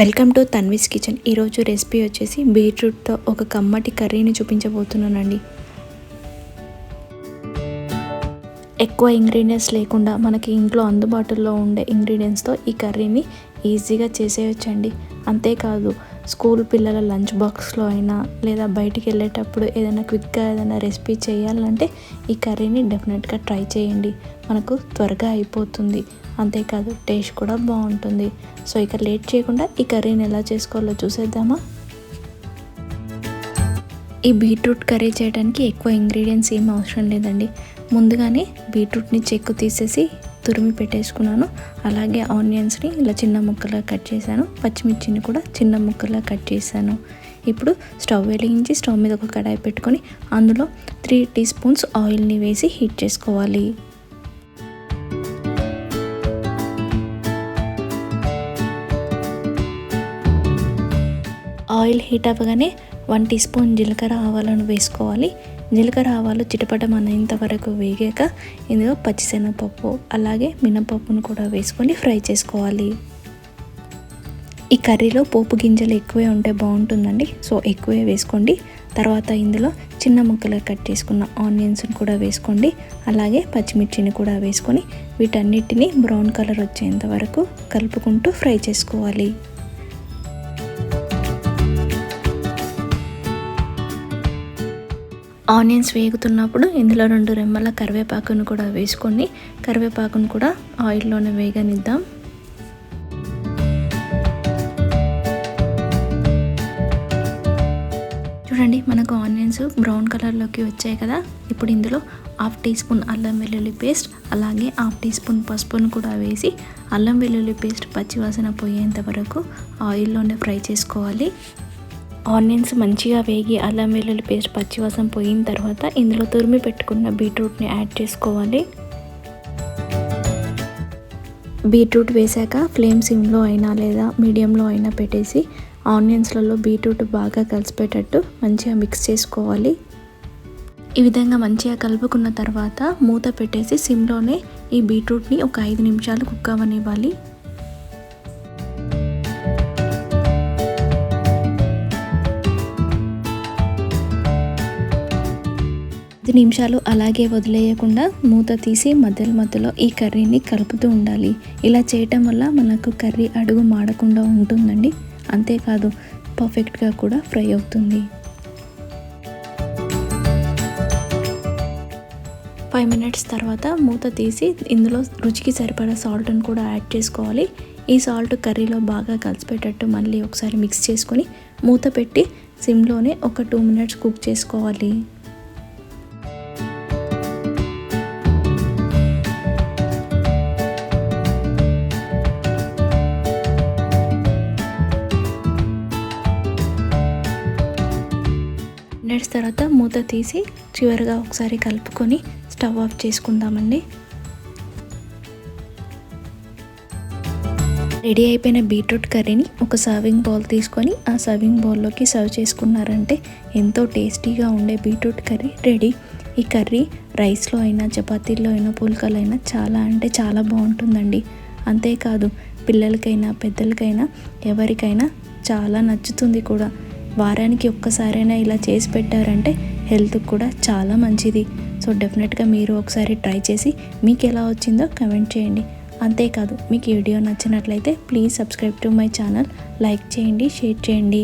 Welcome to Tanvi's kitchen. ఈరోజు recipe వచ్చేసి బీట్రూట్తో ఒక కమ్మటి కర్రీని చూపించబోతున్నానండి. ఎక్కువ ఇంగ్రీడియంట్స్ లేకుండా మనకి ఇంట్లో అందుబాటులో ఉండే ఇంగ్రీడియంట్స్తో ఈ కర్రీని ఈజీగా చేసేయచ్చండి. అంతేకాదు స్కూల్ పిల్లల లంచ్ బాక్స్లో అయినా లేదా బయటికి వెళ్ళేటప్పుడు ఏదైనా క్విక్గా ఏదైనా రెసిపీ చేయాలంటే ఈ కర్రీని డెఫినెట్గా ట్రై చేయండి. మనకు త్వరగా అయిపోతుంది. అంతేకాదు టేస్ట్ కూడా బాగుంటుంది. సో ఇక లేట్ చేయకుండా ఈ కర్రీని ఎలా చేసుకోవాలో చూసేద్దామా? ఈ బీట్రూట్ కర్రీ చేయడానికి ఎక్కువ ఇంగ్రీడియంట్స్ ఏం అవసరం లేదండి. ముందుగానే బీట్రూట్ని చెక్కు తీసేసి తురిమి పెట్టేసుకున్నాను. అలాగే ఆనియన్స్ని ఇలా చిన్న ముక్కలుగా కట్ చేశాను. పచ్చిమిర్చిని కూడా చిన్న ముక్కలుగా కట్ చేశాను. ఇప్పుడు స్టవ్ వెలిగించి స్టవ్ మీద ఒక కడాయి పెట్టుకొని అందులో త్రీ టీ స్పూన్స్ ఆయిల్ని వేసి హీట్ చేసుకోవాలి. ఆయిల్ హీట్ అవ్వగానే వన్ టీ స్పూన్ జీలకర్ర ఆవాలను వేసుకోవాలి. జీలకర్ర ఆవాలు చిటపటం అనేంత వరకు వేగాక ఇందులో పచ్చిశనగపప్పు అలాగే మినపప్పును కూడా వేసుకొని ఫ్రై చేసుకోవాలి. ఈ కర్రీలో పోపు గింజలు ఎక్కువే ఉంటే బాగుంటుందండి. సో ఎక్కువే వేసుకోండి. తర్వాత ఇందులో చిన్న ముక్కలుగా కట్ చేసుకున్న ఆనియన్స్ని కూడా వేసుకోండి. అలాగే పచ్చిమిర్చిని కూడా వేసుకొని వీటన్నిటిని బ్రౌన్ కలర్ వచ్చేంత వరకు కలుపుకుంటూ ఫ్రై చేసుకోవాలి. ఆనియన్స్ వేగుతున్నప్పుడు ఇందులో రెండు రెమ్మల కరివేపాకును కూడా వేసుకొని కరివేపాకును కూడా ఆయిల్లోనే వేగనిద్దాం. చూడండి మనకు ఆనియన్స్ బ్రౌన్ కలర్లోకి వచ్చాయి కదా. ఇప్పుడు ఇందులో హాఫ్ టీ స్పూన్ అల్లం వెల్లుల్లి పేస్ట్ అలాగే హాఫ్ టీ స్పూన్ పసుపును కూడా వేసి అల్లం వెల్లుల్లి పేస్ట్ పచ్చివాసన పోయేంత వరకు ఆయిల్లోనే ఫ్రై చేసుకోవాలి. ఆనియన్స్ మంచిగా వేగి అల్లం వెల్లుల్లి పేస్ట్ పచ్చివాసం పోయిన తర్వాత ఇందులో తురిమి పెట్టుకున్న బీట్రూట్ని యాడ్ చేసుకోవాలి. బీట్రూట్ వేసాక ఫ్లేమ్ సిమ్లో అయినా లేదా మీడియంలో అయినా పెట్టేసి ఆనియన్స్లలో బీట్రూట్ బాగా కలిసిపెట్టేటట్టు మంచిగా మిక్స్ చేసుకోవాలి. ఈ విధంగా మంచిగా కలుపుకున్న తర్వాత మూత పెట్టేసి సిమ్లోనే ఈ బీట్రూట్ని ఒక ఐదు నిమిషాలు కుక్ అవ్వనివ్వాలి పది నిమిషాలు అలాగే వదిలేయకుండా మూత తీసి మధ్యలో మధ్యలో ఈ కర్రీని కలుపుతూ ఉండాలి. ఇలా చేయటం వల్ల మనకు కర్రీ అడుగు మాడకుండా ఉంటుందండి. అంతేకాదు పర్ఫెక్ట్గా కూడా ఫ్రై అవుతుంది. ఫైవ్ మినిట్స్ తర్వాత మూత తీసి ఇందులో రుచికి సరిపడా సాల్ట్ని కూడా యాడ్ చేసుకోవాలి. ఈ సాల్ట్ కర్రీలో బాగా కలిసిపెట్టేటట్టు మళ్ళీ ఒకసారి మిక్స్ చేసుకొని మూత పెట్టి సిమ్లోనే ఒక టూ మినిట్స్ కుక్ చేసుకోవాలి. మినిట్స్ తర్వాత మూత తీసి చివరిగా ఒకసారి కలుపుకొని స్టవ్ ఆఫ్ చేసుకుందామండి. రెడీ అయిపోయిన బీట్రూట్ కర్రీని ఒక సర్వింగ్ బౌల్ తీసుకొని ఆ సర్వింగ్ బౌల్లోకి సర్వ్ చేసుకున్నారంటే ఎంతో టేస్టీగా ఉండే బీట్రూట్ కర్రీ రెడీ. ఈ కర్రీ రైస్లో అయినా చపాతీల్లో అయినా పుల్కలు అయినా చాలా అంటే చాలా బాగుంటుందండి. అంతేకాదు పిల్లలకైనా పెద్దలకైనా ఎవరికైనా చాలా నచ్చుతుంది కూడా. వారానికి ఒక్కసారైనా ఇలా చేసి పెట్టారంటే హెల్త్కి కూడా చాలా మంచిది. సో డెఫినెట్గా మీరు ఒకసారి ట్రై చేసి మీకు ఎలా వచ్చిందో కమెంట్ చేయండి. అంతేకాదు మీకు వీడియో నచ్చినట్లయితే please subscribe to my channel like చేయండి షేర్ చేయండి.